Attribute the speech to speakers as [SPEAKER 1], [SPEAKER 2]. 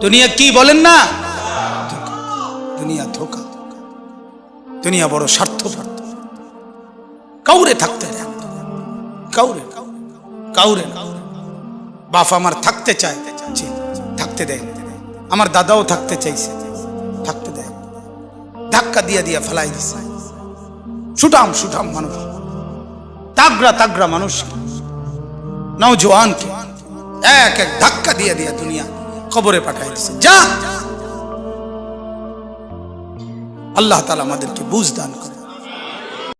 [SPEAKER 1] দুনিয়া কি বলেন না? দুনিয়া ধোকা। দুনিয়া বড় স্বার্থপর। কাউরে থাকতে দেয়। কাউরে। কাউরে। বাপ আমার থাকতে চায়। থাকতে দেয় আমার দাদাও থাকতে চাইছে। থাকতে দেয় ধাক্কা দিয়া দিয়া ফেলাই দিছে। সুঠাম সুঠাম মানুষ। তাগড়া তাগড়া মানুষ। নওজোয়ানকে এক এক ধাক্কা দিয়ে দিয়া দুনিয়া কবরে পাঠাই দিছে। যা। আল্লাহ তালা আমাদেরকে বুঝ দান করে